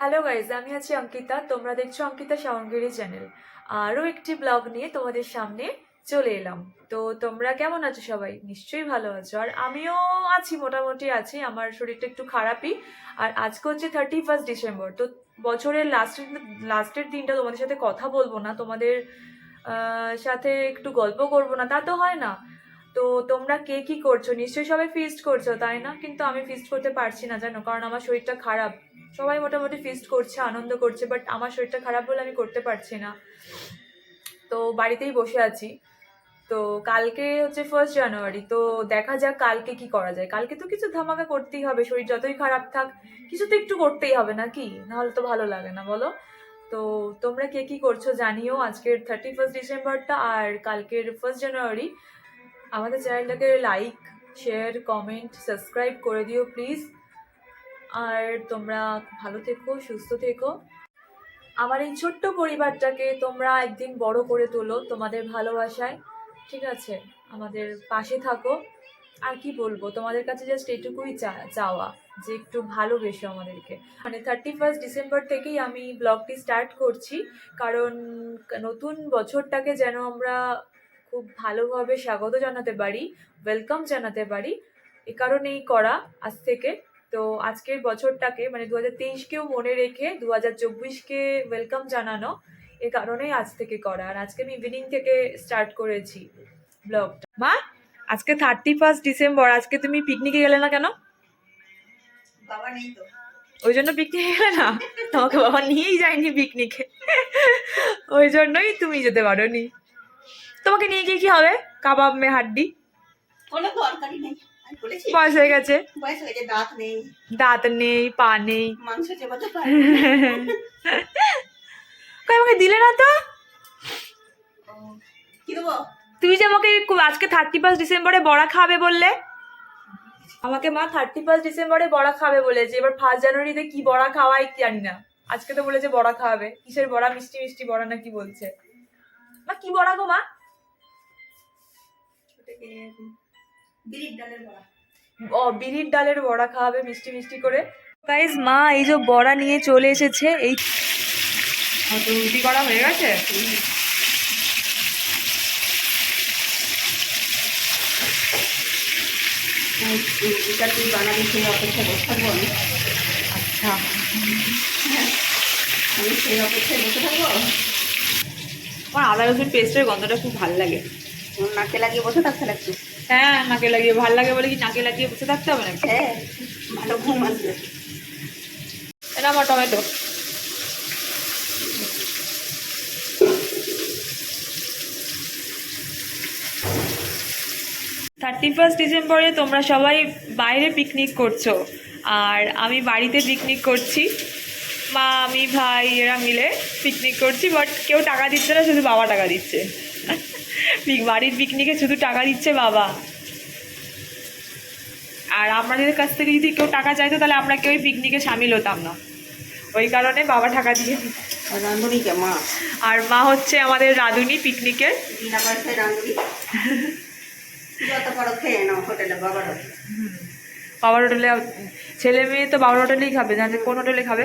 Hello guys আমি আছি অঙ্কিতা। তোমরা দেখছ অঙ্কিতা শাওনগিরি চ্যানেল আরও একটি ব্লগ নিয়ে তোমাদের সামনে চলে এলাম। তো তোমরা কেমন আছো সবাই? নিশ্চয়ই ভালো আছো। আর আমিও আছি, মোটামুটি আছি। আমার শরীরটা একটু খারাপই। আর আজকে হচ্ছে থার্টি ফার্স্ট ডিসেম্বর তো বছরের লাস্টের লাস্টের দিনটা তোমাদের সাথে কথা বলব না। তোমাদের সাথে একটু গল্প করব না। তা তো হয় না। তো তোমরা কে কি করছ? নিশ্চয়ই সবাই ফিস্ট করছ, তাই না? কিন্তু আমি ফিস্ট করতে পারছি না, জানো? কারণ আমার শরীরটা খারাপ। সবাই মোটামুটি ফিস্ট করছে, আনন্দ করছে বাট আমার শরীরটা খারাপ বলে আমি করতে পারছি না। তো বাড়িতেই বসে আছি। তো কালকে হচ্ছে ফার্স্ট জানুয়ারি তো দেখা যাক কালকে কি করা যায়। কালকে তো কিছু ধামাকা করতেই হবে, শরীর যতই খারাপ থাক, কিছু তো একটু করতেই হবে নাকি নাহলে তো ভালো লাগে না, বলো? তো তোমরা কে কি করছ জানিও আজকের থার্টি ফার্স্ট ডিসেম্বরটা আর কালকের ফার্স্ট জানুয়ারি আমাদের চ্যানেলটাকে লাইক শেয়ার কমেন্ট সাবস্ক্রাইব করে দিও প্লিজ আর তোমরা ভালো থেকো, সুস্থ থেকো। আমার এই ছোট্ট পরিবারটাকে তোমরা একদিন বড় করে তোলো তোমাদের ভালোবাসায়, ঠিক আছে? আমাদের পাশে থাকো। আর কি বলব, তোমাদের কাছে জাস্ট এটুকুই চাওয়া যে একটু ভালোবেসো আমাদেরকে। মানে থার্টি ফার্স্ট ডিসেম্বর থেকেই আমি ব্লগটি স্টার্ট করছি, কারণ নতুন বছরটাকে যেন আমরা খুব ভালোভাবে স্বাগত জানাতে পারি ওয়েলকাম জানাতে পারি। এ কারণেই করা আজ থেকে। তো আজকের বছরটাকে মানে দু হাজার তেইশকেও মনে রেখে দু হাজার চব্বিশকে ওয়েলকাম জানানো এ কারণেই আজ থেকে করা। আর আজকে আমি ইভিনিং থেকে স্টার্ট করেছি ব্লগটা মা আজকে থার্টি ফার্স্ট ডিসেম্বর আজকে তুমি পিকনিকে গেলে না কেন? বাবা নেই তো। ওই জন্য পিকনিকে গেলে না? তোমাকে বাবা নিয়েই যায়নি পিকনিকে ওই জন্যই তুমি যেতে পারো নি তোমাকে নিয়ে গিয়ে কি হবে? কাবাব মে হাড্ডি। বয়স হয়ে গেছে। দাঁত নেই। পা নেই। আমাকে দিলে না তো? কি তুমি যে আমাকে আজকে থার্টি ফার্স্ট ডিসেম্বরে বড়া খাবে বললে? আমাকে মা থার্টি ফার্স্ট ডিসেম্বরে বড়া খাবে বলেছে। এবার ফার্স্ট জানুয়ারিতে কি বড়া খাওয়াই জানি না। আজকে তো বলেছে বড়া খাওয়াবে। কিসের বড়া? মিষ্টি মিষ্টি বড়া না কি বলছে। মা কি বড়া গো মা? ওটাকে ডালের বড়া। ও বিরির ডালের বড়া খাওয়াবে মিষ্টি মিষ্টি করে। গাইজ মা এই যে বড়া নিয়ে চলে এসেছে এই রুটি করা হয়ে গেছে? এটা তুই বানাবি সেই অপেক্ষা বসে থাকব আমি। আচ্ছা। আমি সেই অপেক্ষায় বসে থাকব। আমার আদা রসুন পেস্টের গন্ধটা খুব ভালো লাগে। নাকে লাগিয়ে বসে থাকতে লাগছে হ্যাঁ নাকে লাগিয়ে ভালো লাগে বলে কি নাকে লাগিয়ে বসে থাকতে হবে নাকি? হ্যাঁ ভালো ঘুম আসবে। এটা আমার টমেটো। থার্টি ফার্স্ট ডিসেম্বরে তোমরা সবাই বাইরে পিকনিক করছ। আর আমি বাড়িতে পিকনিক করছি। মা আমি ভাই এরা মিলে পিকনিক করছি বাট কেউ টাকা দিচ্ছে না শুধু বাবা টাকা দিচ্ছে। বাড়ির পিকনিকে শুধু টাকা দিচ্ছে বাবা। আর আমাদের কাছ থেকে যদি কেউ টাকা চাইতো তাহলে আমরা কেউই পিকনিকে সামিল হতাম না। ওই কারণে বাবা টাকা দিয়ে রাঁধুনিকে মা? আর মা হচ্ছে আমাদের রাঁধুনি পিকনিকের বিনা পয়সায় রাঁধুনি। যত পারো খেয়ে নাও হোটেলে বাবার হোটেলে। বাবার হোটেলে ছেলে মেয়ে তো বাবার হোটেলেই খাবে জানতে কোন হোটেলে খাবে?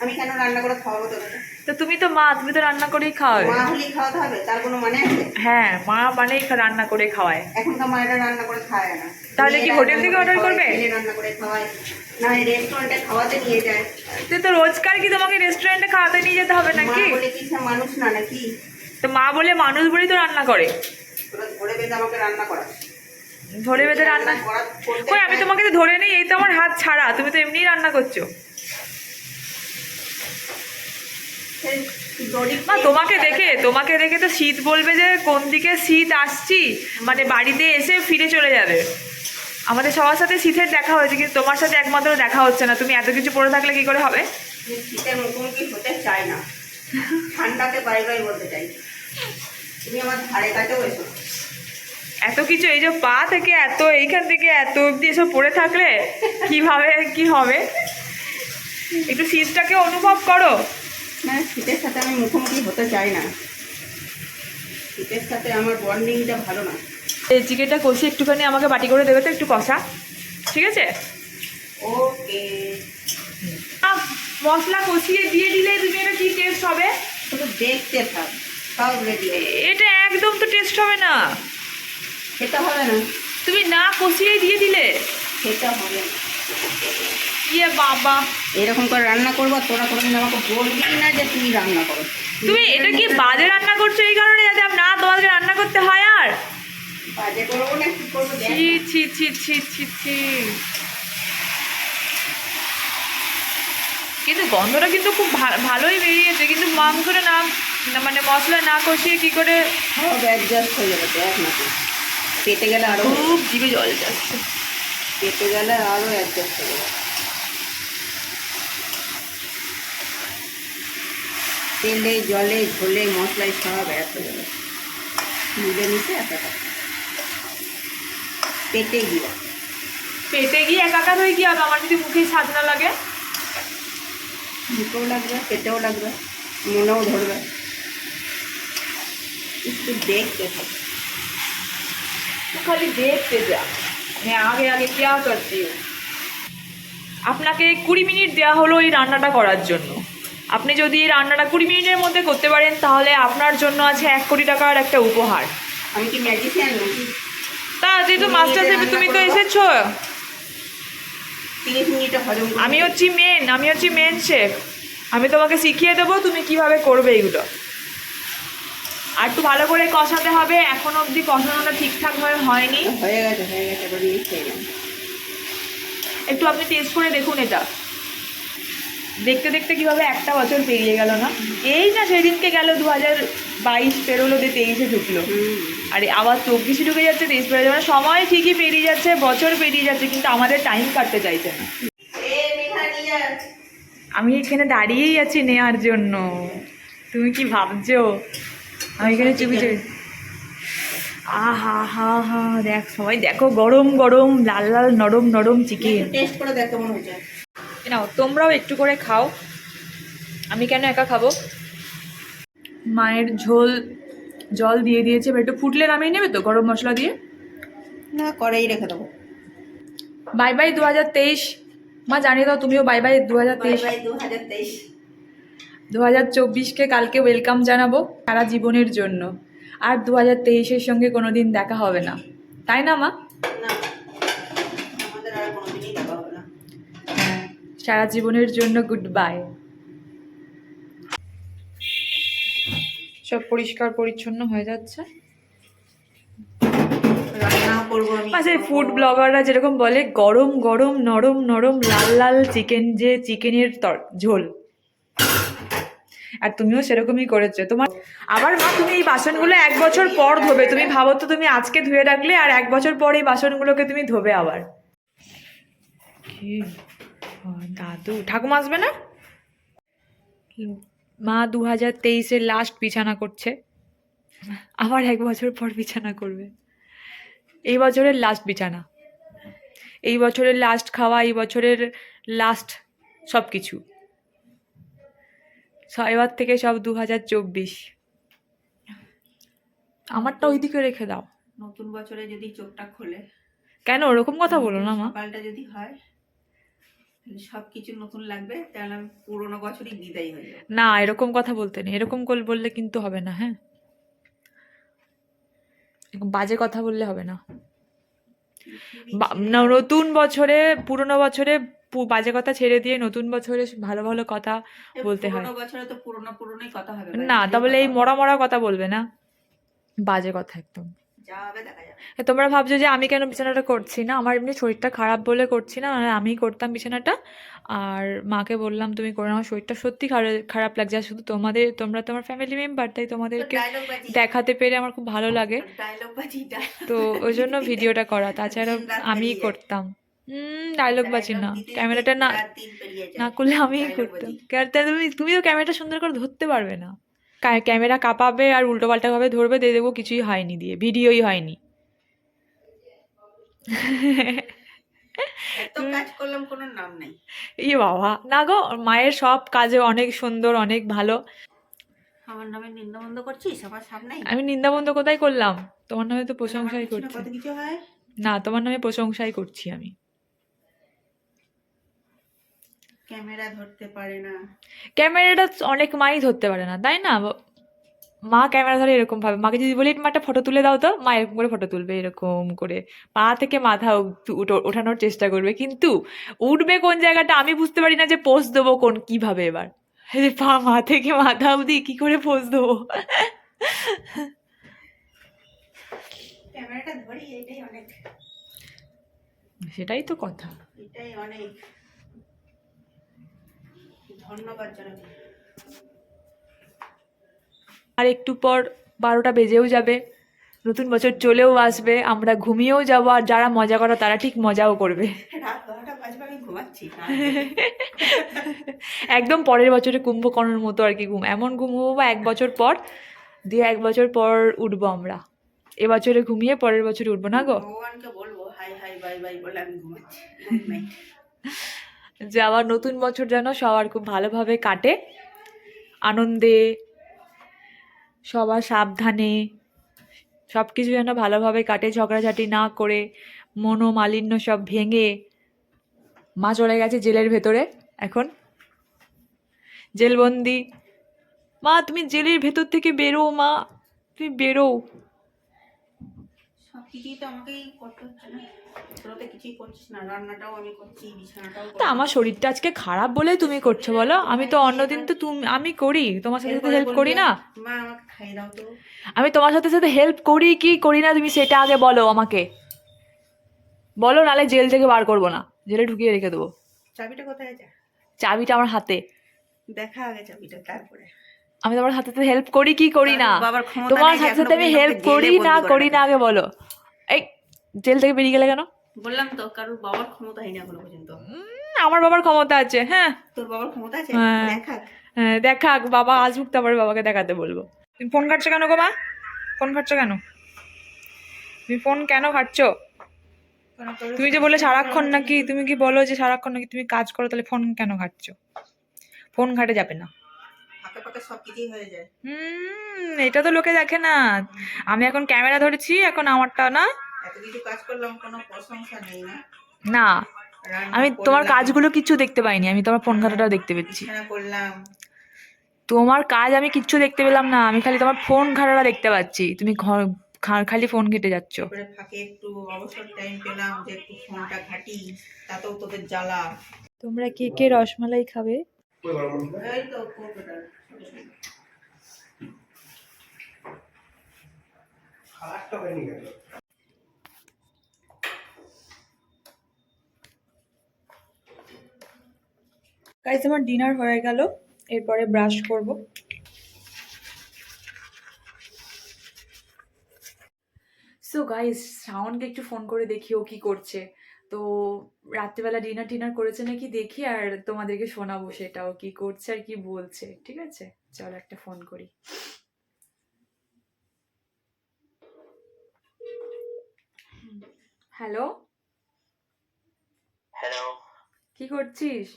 আমি কেন রান্না করে খাওয়াবো তোকে তো তুমি তো মা তুমি তো রান্না করেই খাওয়াবে মা হলেই খাওয়াতে হবে তার কোনো মানে আছে? হ্যাঁ মা মানেই রান্না করে খাওয়ায়। এখনকার মায়েরা রান্না করে খায় না। তাহলে কি হোটেল থেকে অর্ডার করবে? রান্না করে খাওয়ায়। না রেস্টুরেন্টে খাওয়াতে নিয়ে যায়। তুই তো রোজকার কি তোমাকে রেস্টুরেন্টে খাওয়াতে নিয়ে যেতে হবে মা নাকি বলে কি মানুষ না নাকি? তো মা বলে মানুষ বলেই তো রান্না করে। ধরে বেঁধে আমাকে রান্না করা। ধরে বেঁধে রান্না কই আমি তোমাকে তো ধরে নেই এই তো আমার হাত ছাড়া তুমি তো এমনিই রান্না করছ। মা তোমাকে দেখে তোমাকে দেখে তো শীত বলবে যে কোন দিকে শীত আসছি? মানে বাড়িতে এসে ফিরে চলে যাবে। আমাদের সবার সাথে শীতের দেখা হয়েছে কিন্তু তোমার সাথে একমাত্র দেখা হচ্ছে না। তুমি এত কিছু পরে থাকলে কি করে হবে? শীতের মুখোমুখি হতে চাই না। ঠান্ডাতে বাই বাই বলতে চাই। তুমি আমার ধারে কাছেও এসো। এত কিছু এই যে পা থেকে এত এইখান থেকে এত অবধি এসব পড়ে থাকলে কীভাবে কি হবে? একটু শীতটাকে অনুভব করো। না শীতের সাথে আমি মুখোমুখি হতে চাই না। শীতের সাথে আমার বন্ডিংটা ভালো না। এই চিকেনটা কষে একটুখানি আমাকে বাটি করে দেবে তো একটু কষা। ঠিক আছে? ওকে। মশলা কষিয়ে দিয়ে দিলে তুমি এটা কি টেস্ট হবে? দেখতে থাক সব রেডি এটা একদম তো টেস্ট হবে না। সেটা হবে না। তুমি না কষিয়ে দিয়ে দিলে। সেটা হবে না। ইয়ে বাবা। এরকম করে রান্না করব তোরা কোনোদিন আমাকে বলবি না যে তুমি রান্না করো। তুমি এটা কি বাজে রান্না করছ এই কারণে যাতে না তোমাকে রান্না করতে হয় আর? বাজে করব না কি করব ছি ছি ছি ছি ছি ছি। কিন্তু গন্ধটা কিন্তু খুব ভালোই বেরিয়েছে। কিন্তু মাংসটা করে না মানে মশলা না কষিয়ে কি করে অ্যাডজাস্ট হয়ে যাবে দেখ না। পেটে গেলে আরও খুব জিভে জল যাচ্ছে। পেটে গেলে আরও অ্যাডজাস্ট হয়ে যাবে। তেলে জলে ঝোলে মশলায় সব বেড়াতে যাবে মিলে মিশে একাকার পেটে গিয়ে। পেটে গিয়ে একাকার হয়ে গিয়ে আমার যদি মুখে স্বাদ না লাগে? মুখেও লাগবে পেটেও লাগবে মনেও ধরবে। একটু দেখতে থাক। খালি দেখতে যা। হ্যাঁ আগে আগে কেয়া করছি আপনাকে কুড়ি মিনিট দেওয়া হলো এই রান্নাটা করার জন্য। আপনি যদি এই রান্নাটা কুড়ি মিনিটের মধ্যে করতে পারেন তাহলে আপনার জন্য আছে এক কোটি টাকার একটা উপহার। আমি কি ম্যাজিশিয়ান নাকি? তা তুই তো মাস্টার মিনিটে তুমি তো এসেছ। আমি হচ্ছি মেন আমি হচ্ছি মেন শেফ আমি তোমাকে শিখিয়ে দেবো তুমি কীভাবে করবে এগুলো আর একটু ভালো করে কষাতে হবে এখনও অবধি কষানোটা ঠিকঠাকভাবে হয়নি। হয়ে গেছে হয়ে গেছে। একটু আপনি টেস্ট করে দেখুন এটা। দেখতে দেখতে কীভাবে একটা বছর পেরিয়ে গেল না? এই না সেদিনকে গেল দু হাজার বাইশ পেরোলো দিয়ে তেইশে ঢুকলো। আরে আবার চব্বিশে ঢুকে যাচ্ছে তেইশ পেরিয়ে যাবে সময় ঠিকই পেরিয়ে যাচ্ছে বছর পেরিয়ে যাচ্ছে কিন্তু আমাদের টাইম কাটতে চাইছে না। আমি এখানে দাঁড়িয়েই আছি নেওয়ার জন্য। তুমি কি ভাবছ? আমি এখানে চুপি চুপি আহা হা হা দেখ সবাই দেখো গরম গরম লাল লাল নরম নরম চিকেন টেস্ট করে দেখ কেমন হয়েছে। নাও তোমরাও একটু করে খাও। আমি কেন একা খাব? মায়ের ঝোল জল দিয়ে দিয়েছে এবার একটু ফুটলে নামিয়ে নেবে তো গরম মশলা দিয়ে? না করেই রেখে দেবো। বাই বাই দু হাজার তেইশ। মা জানিয়ে দাও তুমিও বাই বাই দু হাজার তেইশ। বাই দু হাজার তেইশ। দু হাজার চব্বিশকে কালকে ওয়েলকাম জানাব সারা জীবনের জন্য। আর দু হাজার তেইশের সঙ্গে কোনো দিন দেখা হবে না। তাই না মা? না সারা জীবনের জন্য গুড বাই সব পরিষ্কার পরিচ্ছন্ন হয়ে যাচ্ছে। আচ্ছা ফুড ব্লগাররা যেরকম বলে গরম গরম নরম নরম লাল লাল চিকেন যে চিকেনের তর ঝোল। আর তুমিও সেরকমই করেছ। তোমার আবার মা তুমি এই বাসনগুলো এক বছর পর ধোবে। তুমি ভাবো তো তুমি আজকে ধুয়ে রাখলে আর এক বছর পর এই বাসনগুলোকে তুমি ধোবে আবার। কি দাদু ঠাকুমা আসবে না? মা দু হাজার তেইশের লাস্ট বিছানা করছে। আবার এক বছর পর বিছানা করবে। এই বছরের লাস্ট বিছানা। এই বছরের লাস্ট খাওয়া এই বছরের লাস্ট সব কিছু এবার থেকে সব দু হাজার চব্বিশ। আমারটা ওইদিকে রেখে দাও। নতুন বছরে যদি চোখটা খোলে। কেন? ওরকম কথা বলো না মা। সকালটা যদি হয়। তাহলে সব কিছু নতুন লাগবে তাহলে আমি পুরোনো বছরই বিদায় হয়ে যাব। না এরকম কথা বলতে নেই। এরকম বললে কিন্তু হবে না হ্যাঁ? বাজে কথা বললে হবে না। নতুন বছরে পুরনো বছরে বাজে কথা ছেড়ে দিয়ে নতুন বছরে ভালো ভালো কথা বলতে হয়। বছরে তো পুরোনো পুরোনোই কথা হবে না বাড়িতে তাহলে এই মরা মরা কথা বলবে না। বাজে কথা একদম। তোমরা ভাবছ যে আমি কেন বিছানাটা করছি না? আমার এমনি শরীরটা খারাপ বলে করছি না নাহলে আমিই করতাম বিছানাটা। আর মাকে বললাম তুমি করে আমার শরীরটা সত্যি খারাপ লাগছে। আর শুধু তোমাদের তোমরা তোমার ফ্যামিলি মেম্বার তাই তোমাদেরকে দেখাতে পেরে আমার খুব ভালো লাগে। তো ওই জন্য ভিডিওটা করা। তাছাড়া আমিই করতাম। হুম ডায়লগ বাজি না। ক্যামেরাটা না। না করলে আমিই Dialogue করতাম। তুমি তুমি তো ক্যামেরাটা সুন্দর করে ধরতে পারবে না। ক্যামেরা কাঁপাবে আর উল্টো পাল্টা ভাবে ধরবে দিয়ে দেবো কিছুই হয়নি দিয়ে ভিডিওই হয়নি। ইয়ে বাবা না গো মায়ের সব কাজে অনেক সুন্দর অনেক ভালো। আমার নামে নিন্দা বন্ধ করছিস আমার সামনে আমি নিন্দাবন্ধ কোথায় করলাম? তোমার নামে তো প্রশংসাই করছি। না তোমার নামে প্রশংসাই করছি আমি। ক্যামেরা ধরতে পারে না। ক্যামেরাটা অনেক মাই ধরতে পারে না তাই না? মা ক্যামেরা ধরে এরকম ভাবে মাকে যদি বলি মা একটা ফটো তুলে দাও তো। মা এরকম করে ফটো তুলবে এরকম করে। পা থেকে মাথা অব্দি ওঠানোর চেষ্টা করবে। কিন্তু উঠবে কোন জায়গাটা আমি বুঝতে পারি না যে পোস্ট দেবো কোন কীভাবে এবার? যে পা মা থেকে মাথা অবধি কি করে পোস্ট দেবো? ক্যামেরাটা ধরি এটাই অনেক। সেটাই তো কথা। এটাই অনেক। ধন্যবাদ জানাই আর একটু পর বারোটা বেজেও যাবে নতুন বছর চলেও আসবে আমরা ঘুমিয়েও যাব আর যারা মজা করা তারা ঠিক মজাও করবে। একদম পরের বছরে কুম্ভকর্ণের মতো আর কি ঘুম। এমন ঘুমবো বা এক বছর পর দিয়ে এক বছর পর উঠবো আমরা। এবছরে ঘুমিয়ে পরের বছরে উঠবো না গো? ভগবানকে বলব হাই হাই বাই বাই বলে আমি ঘুমাচ্ছি. যে আবার নতুন বছর যেন সবার খুব ভালোভাবে কাটে। আনন্দে, সবার সাবধানে সব কিছু যেন ভালোভাবে কাটে, ঝগড়াঝাটি না করে, মনোমালিন্য সব ভেঙে। মা চলে গেছে জেলের ভেতরে এখন। জেলবন্দি। মা, তুমি জেলের ভেতর থেকে বেরো, মা। তুমি বেরো। তো তো তা আমার শরীরটা আজকে খারাপ বলে তুমি করছ বলো। আমি তো অন্যদিন তো তুমি আমি করি তোমার সাথে সাথে হেল্প করি না। তো। আমি তোমার সাথে সাথে হেল্প করি কি করি না তুমি সেটা আগে বলো আমাকে। বলো নালে জেল থেকে বার করব না। জেলে ঢুকিয়ে রেখে দেবো। চাবিটা কোথায় চাবিটা আমার হাতে। দেখা আগে চাবিটা তারপরে। আমি তোমার সাথে হেল্প করি কি করি না? তোমার সাথে সাথে আমি হেল্প করি না করি না আগে বলো। এই জেল থেকে বেরিয়ে গেলে কেন? বললাম তো কারোর বাবার ক্ষমতা হয়নি এখনও পর্যন্ত। আমার বাবার ক্ষমতা আছে হ্যাঁ। তোর বাবার ক্ষমতা আছে? হ্যাঁ। দেখা হ্যাঁ, দেখাক বাবা আসুক তারপরে বাবাকে দেখাতে বলব। তুমি ফোন ঘাটছো কেন গো মা? ফোন ঘাটছো কেন? তুমি ফোন কেন ঘাটছো? তুমি যে বলে সারাক্ষণ নাকি তুমি কি বলো যে সারাক্ষণ নাকি তুমি কাজ করো তাহলে ফোন কেন ঘাটছো? ফোন ঘাটে যাবে না। সব কিছুই হয়ে যায়। হুম এটা তো লোকে দেখে না। আমি এখন ক্যামেরা ধরেছি এখন আমারটা না। এত কিছু কাজ করলাম কোনো প্রশংসা নেই না। না আমি তোমার কাজগুলো কিচ্ছু দেখতে পাইনি আমি তোমার ফোন ঘাটাটাও দেখতে পেয়েছি। করলাম। তোমার কাজ আমি কিচ্ছু দেখতে পেলাম না আমি খালি তোমার ফোন ঘাটাটা দেখতে পাচ্ছি। তুমি ঘর খালি ফোন ঘেটে যাচ্ছ। ফাঁকে একটু অবসর টাইম পেলাম যে একটু ফোনটা ঘাটি তাতেও তোদের জ্বালা। তোমরা কে কে রসমালাই খাবে? এই তো কৌটোটা। গাইজ আমার ডিনার হয়ে গেল এরপরে ব্রাশ করব সো গাইজ শাওনকে একটু ফোন করে দেখি ও কি করছে। তো রাত্রিবেলা ডিনার টিনার করেছে নাকি দেখি আর তোমাদেরকে শোনাবো সেটাও কি করছে আর কি বলছে ঠিক আছে? চলো একটা ফোন করি। হ্যালো হ্যালো কি করছিস?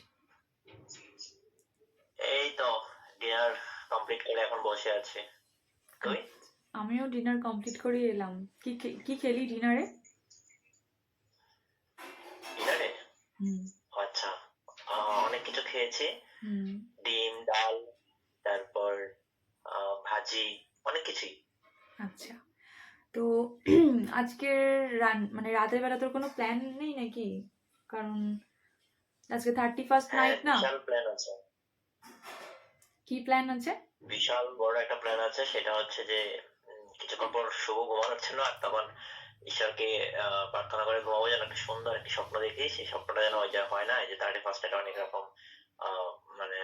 এই তো ডিনার কমপ্লিট করে এখন বসে আছি। তুই? আমিও ডিনার কমপ্লিট করে এলাম। কি কি খেলি ডিনারে ডিনারে হুম। আচ্ছা। অনেক কিছু খেয়েছি। ডিম ডাল তারপর ভাজি অনেক কিছুই। আচ্ছা। তো আজকের রান মানে রাতের বেলা তোর কোনো প্ল্যান নেই নাকি? কারণ আজকে থার্টি ফার্স্ট নাইট না? বিশাল প্ল্যান আছে। কি প্ল্যান আছে? বিশাল বড় একটা প্ল্যান আছে সেটা হচ্ছে যে কিছুক্ষণ পর শুভ ঘুমানোর ছিল আর তখন ঈশ্বরকে প্রার্থনা করে ঘুমাবো যেন একটা সুন্দর একটি স্বপ্ন দেখি। সেই স্বপ্নটা যেন ওই হয় না যে থার্টি একটা অনেক রকম মানে।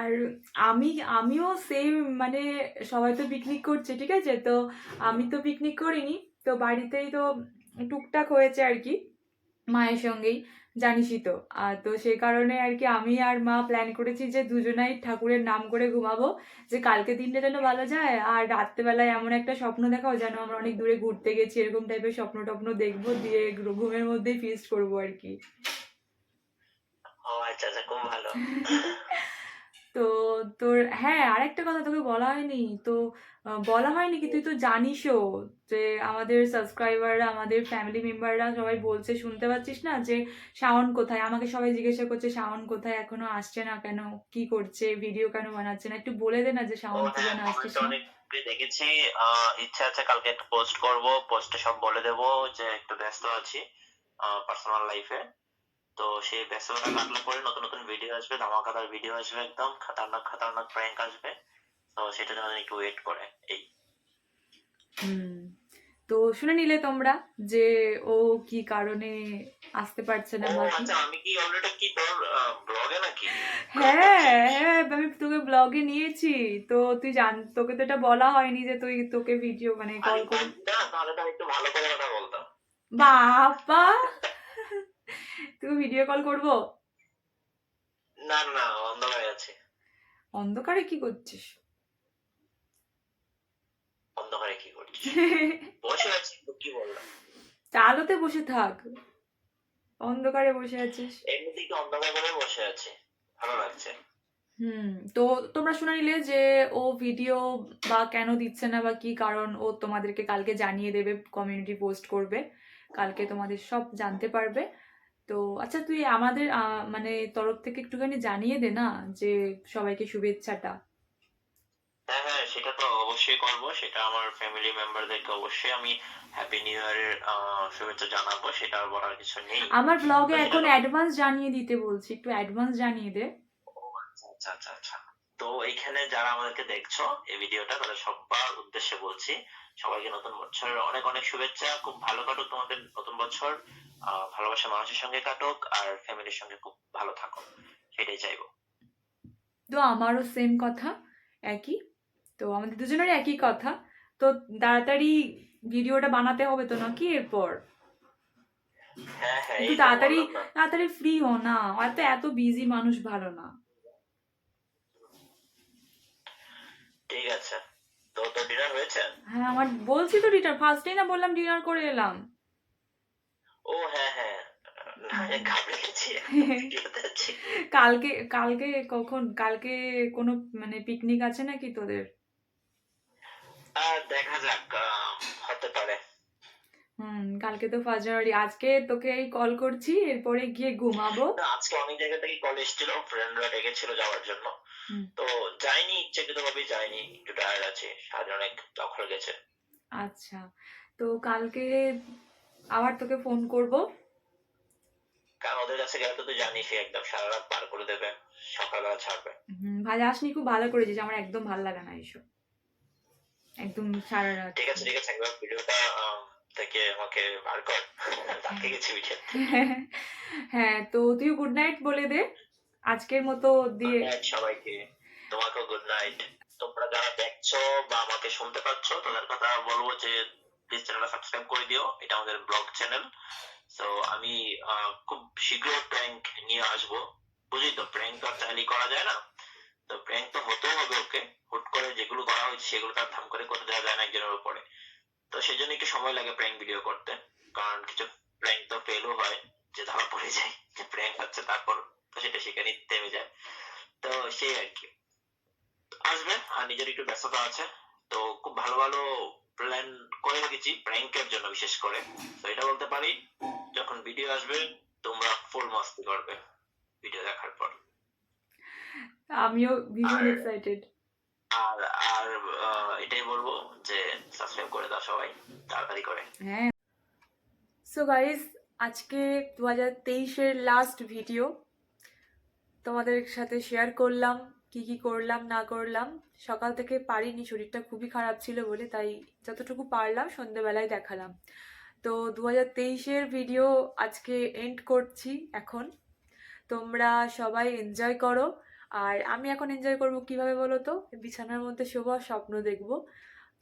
আর আমি, আমিও সেম মানে সবাই তো পিকনিক করছে, ঠিক আছে? তো আমি তো পিকনিক করিনি, তো বাড়িতেই তো টুকটাক হয়েছে আর কি, মায়ের সঙ্গেই। জানিসই তো। আর তো সে কারণে আর কি আমি আর মা প্ল্যান করেছি যে দুজনাই ঠাকুরের নাম করে ঘুমাবো, যে কালকে দিনটা যেন ভালো যায় আর রাত্রেবেলায় এমন একটা স্বপ্ন দেখাও যেন আমরা অনেক দূরে ঘুরতে গেছি, এরকম টাইপের স্বপ্ন টপ্ন দেখব, দিয়ে ঘুমের মধ্যেই ফিস্ট করব আর কি। ও আচ্ছা আচ্ছা খুব ভালো। তো তোর হ্যাঁ আরেকটা কথা তোকে বলা হয়নি। তো বলা হয়নি কি তুই তো জানিসও যে আমাদের সাবস্ক্রাইবাররা আমাদের ফ্যামিলি মেম্বাররা সবাই বলছে শুনতে পাচ্ছিস না যে শাওন কোথায়? আমাকে সবাই জিজ্ঞাসা করছে শাওন কোথায়? এখনও আসছে না কেন? কি করছে? ভিডিও কেন বানাচ্ছে না? একটু বলে দে না যে শাওন কি হ্যাঁ কমেন্টে না দেখেছি। ইচ্ছা আছে কালকে একটা পোস্ট করব পোস্টে সব বলে দেব যে একটু ব্যস্ত আছি পার্সোনাল লাইফে তো সেই ব্যস্ততা কাটলে পরে নতুন নতুন ভিডিও আসবে ধামাকাদার ভিডিও আসবে একদম খাতারনাক খাতারনাক প্র্যাঙ্ক আসবে। তো সেটা যেন একটু ওয়েট করে এই। তো শুনে নিলে তোমরা যে ও কি কারণে আসতে পারছে না আচ্ছা আমি কি অলরেডি কি তোর ব্লগে নাকি? হ্যাঁ হ্যাঁ আমি তোকে ব্লগে নিয়েছি। তো তুই জান তোকে তো এটা বলা হয়নি যে তুই তোকে ভিডিও মানে কল করে না তাহলে তো একটু ভালো করে কথা বলতাম। বাবা! তোকে ভিডিও কল করব? না না অন্ধকারে আছে। অন্ধকারে কি করছিস? অন্ধকারে কি করছিস বসে আছি কি বললাম আলোতে বসে থাক। অন্ধকারে বসে আছিস। এমনিতেই তো অন্ধকার করে বসে আছে। ভালো লাগছে। হুম তো তোমরা শুনে নিলে যে ও ভিডিও বা কেন দিচ্ছে না বা কি কারণ ও তোমাদেরকে কালকে জানিয়ে দেবে কমিউনিটি পোস্ট করবে। কালকে তোমাদের সব জানতে পারবে। তো আচ্ছা তুই আমাদের মানে তরফ থেকে একটুখানি জানিয়ে দে না যে সবাইকে শুভেচ্ছাটা। হ্যাঁ হ্যাঁ সেটা তো অবশ্যই করব। সেটা আমার ফ্যামিলি মেম্বারদেরকে অবশ্যই আমি হ্যাপি নিউ ইয়ারের শুভেচ্ছা জানাব সেটা আর বলার কিছু নেই। আমার ব্লগে এখন অ্যাডভান্স জানিয়ে দিতে বলছি একটু অ্যাডভান্স জানিয়ে দে। ও আচ্ছা আচ্ছা আচ্ছা আচ্ছা। তো এইখানে যারা আমাদেরকে দেখছ এই ভিডিওটা তাদের সবার উদ্দেশ্যে বলছি সবাইকে নতুন বছরের অনেক অনেক শুভেচ্ছা। খুব ভালো কাটুক তোমাদের নতুন বছর। ভালোবাসা মানুষের সঙ্গে কাটুক আর ফ্যামিলির সঙ্গে খুব ভালো থাকো সেটাই চাইব। তো আমারও সেম কথা একই। তো আমাদের দুজনেরই একই কথা। তো তাড়াতাড়ি ভিডিওটা বানাতে হবে তো নাকি এরপর? হ্যাঁ হ্যাঁ একটু তাড়াতাড়ি তাড়াতাড়ি ফ্রি হো না। এত এত বিজি মানুষ ভালো না। ঠিক আছে। তো তো ডিনার হয়েছে? হ্যাঁ আমার বলছি তো ডিনার ডে না বললাম ডিনার করে এলাম। ও হ্যাঁ হ্যাঁ। কালকে কালকে কখন? কালকে কোনো মানে পিকনিক আছে নাকি তোদের? দেখা যাক হুম কালকে তো ফাজারি আজকে তোকে এই কল করছি এরপরে গিয়ে ঘুমাবো। আজকে অনেক জায়গা থেকে কল এসেছিল ফ্রেন্ডরা ডেকেছিল যাওয়ার জন্য। তো যাইনি ইচ্ছাকৃত ভাবে যাইনি একটু টায়ার্ড আছে। সারাদিন অনেক দখল গেছে। আচ্ছা তো কালকে আবার তোকে ফোন করব? কারণ ওদের কাছে গেলে তো জানিস একদম সারা রাত পার করে দেবে সকালবেলা ছাড়বে। হুম ভাই আসনি খুব ভালো করেছিস আমার একদম ভালো লাগে না এসব একদম সারা রাত। ঠিক আছে ঠিক আছে একবার ভিডিওটা থেকে আমাকে বার কর। তাকে গেছি ভিডিও হ্যাঁ তো তুই গুড নাইট বলে দে। আজকের মতো দিয়ে সবাইকে। তোমাকেও গুড নাইট তোমরা যারা দেখছ বা আমাকে শুনতে পাচ্ছ তাদের কথা বলব যে প্লিজ চ্যানেলটা সাবস্ক্রাইব করে দিও। এটা আমাদের ব্লগ চ্যানেল তো আমি খুব শীঘ্র প্র্যাঙ্ক নিয়ে আসব। বুঝলি তো প্র্যাঙ্ক তো আর চাইলেই করা যায় না। তো প্র্যাঙ্ক তো হতেও হবে ওকে। হুট করে যেগুলো করা হয়েছে সেগুলো তার ধাম করে করে দেওয়া যায় না একজনের উপরে। তো সেই জন্য একটু সময় লাগে প্র্যাঙ্ক ভিডিও করতে। কারণ কিছু প্র্যাঙ্ক তো ফেলও হয় যে ধরা পড়ে যায় যে প্র্যাঙ্ক হচ্ছে তারপর তো সেটা সেখানেই থেমে যায়। তো সেই আর কি। আসবে আর নিজের একটু ব্যস্ততা আছে। তো খুব ভালো ভালো প্ল্যান করে রেখেছি প্র্যাঙ্কের জন্য বিশেষ করে। তো এটা বলতে পারি যখন ভিডিও আসবে তোমরা ফুল মস্তি করবে ভিডিও দেখার পর। আমিও ভীষণ এক্সাইটেড করে দাও সবাই, তাড়াতাড়ি করে। হ্যাঁ। সো গাইস আজকে দু হাজার তেইশের লাস্ট ভিডিও তোমাদের সাথে শেয়ার করলাম, কি কি করলাম, না করলাম। সকাল থেকে পারিনি, শরীরটা খুবই খারাপ ছিল বলে, তাই যতটুকু পারলাম, সন্ধেবেলায় দেখালাম। তো দু হাজার তেইশের ভিডিও আজকে এন্ড করছি এখন। তোমরা সবাই এনজয় করো। আর আমি এখন এনজয় করব কীভাবে বলো তো? বিছানার মধ্যে আর স্বপ্ন দেখব।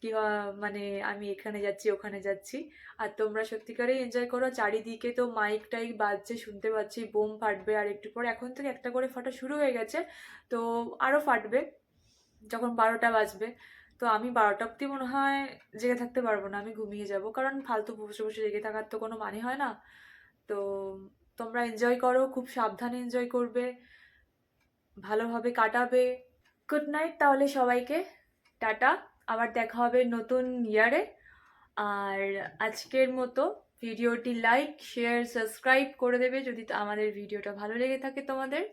কিবা মানে আমি এখানে যাচ্ছি, ওখানে যাচ্ছি। আর তোমরা সত্যিকারেই এনজয় করো। চারিদিকে তো মাইক টাইক বাজছে, শুনতে পাচ্ছি, বোম ফাটবে আর একটু পরে। এখন থেকে একটা করে ফাটা শুরু হয়ে গেছে, তো আরও ফাটবে যখন বারোটা বাজবে। তো আমি বারোটা অব্দি মনে হয় জেগে থাকতে পারব না, আমি ঘুমিয়ে যাব। কারণ ফালতু বসে বসে জেগে থাকার তো কোনো মানে হয় না। তো তোমরা এনজয় করো, খুব সাবধানে এনজয় করবে। ভালোভাবে কাটাবে। গুড নাইট তাহলে সবাইকে। টাটা। আবার দেখা হবে নতুন ইয়ারে আর আজকের মতো ভিডিওটি লাইক শেয়ার সাবস্ক্রাইব করে দেবে যদি আমাদের ভিডিওটা ভালো লেগে থাকে তোমাদের।